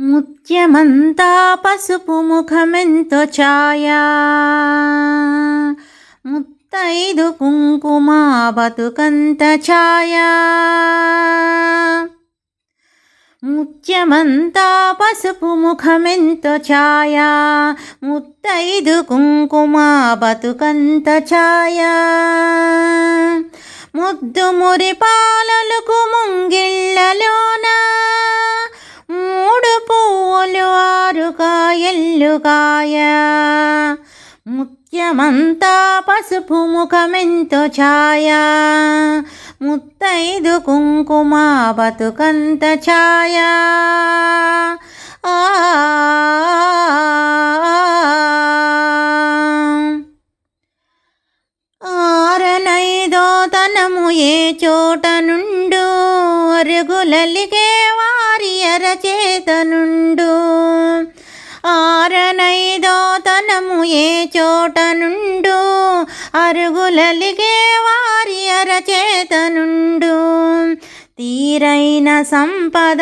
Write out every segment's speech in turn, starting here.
ముత్యమంతా పసుపు ముఖమెంతో ఛాయా. ముత్తైదు కుంకుమ బతుకంత ఛాయా. ముత్యమంతా పసుపు ముఖమెంతో ఛాయా. ముత్తైదు కుంకుమ బతుకంత ఛాయా. ముద్దు మురి పాలలకు ముంగిళ్ళలోన కాయల్లు కాయ ముత్యమంతా పసుపు ముఖమెంతో ఛాయ. ముత్తైదు కుంకుమ బతుకంత ఛాయ. ఆ ఆరనైదో తనము ఏ చోట నుండు? అరుగులలిగే వారి అరచేత నుండు? ఆరనైదో తనము ఏ చోట నుండు? అరుగులలిగే వారి అరచేత నుండు? తీరైన సంపద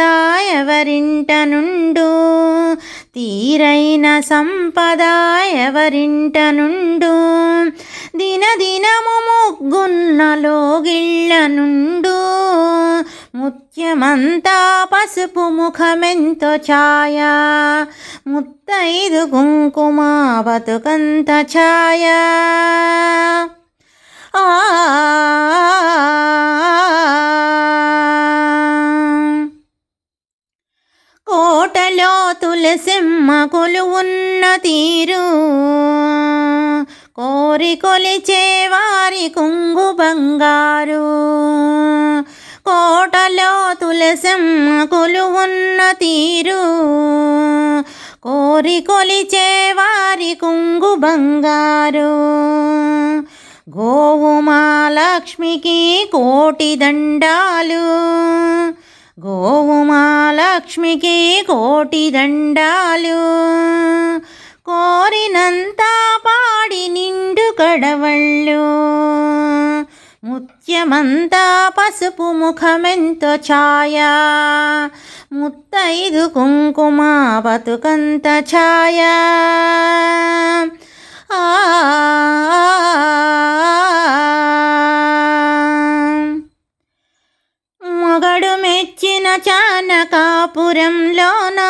ఎవరింట నుండు? తీరైన సంపద ఎవరింట నుండు? దినదినము ముగ్గున్న లోగిళ్ళ నుండు? ముత్యమంతా పసుపు ముఖమెంతో ఛాయ ముత్తైదు కుంకుమ బతుకంత ఛాయ ఆ కోటలో తులసిమ్మ కొలువున్న తీరు కోరి కొలిచే వారి కుంగు బంగారు కోటలో తులసిమ్మ కొలువున్న తీరు. కోరి కొలిచే వారి కుంగు బంగారు. గోవు మాలక్ష్మికి కోటి దండాలు. గోవు మాలక్ష్మికి కోటి దండాలు. కోరినంతా పాడి నిండు కడవళ్ళు. ముత్యమంతా పసుపు ముఖమెంతో ఛాయ. ముత్తైదు కుంకుమ బతుకంత ఛాయ. ఆ మొగడు మెచ్చిన చాన కాపురంలోన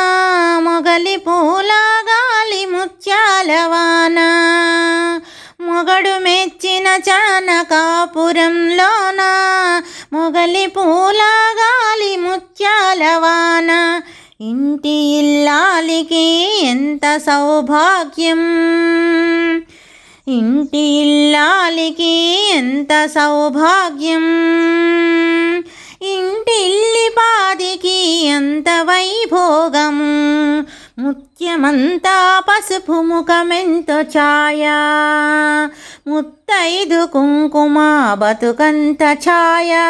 మొగలి పూల గాలి ముత్యాలవా మెచ్చిన చానకాపురంలోన మొగలి పూల గాలి ముత్యాలవాన ఇంటి ఇల్లాలికి ఎంత సౌభాగ్యం? ఇంటి ఇల్లాలికి ఎంత సౌభాగ్యం? ముత్యమంతా పసుపు ముఖమెంతో ఛాయా. ముత్తైదు కుంకుమ బతుకంత ఛాయా.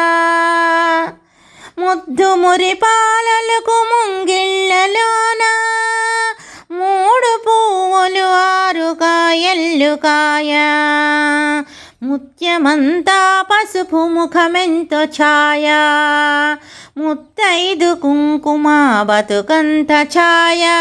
ముద్దు మురి పాలలకు ముంగిళ్ళలోన మూడు పువ్వులు ఆరు కాయల్లు కాయా. ముత్యమంతా పసుపు ముఖమెంతో ఛాయ. ముత్తైదు కుంకుమ బతుకంత ఛాయా.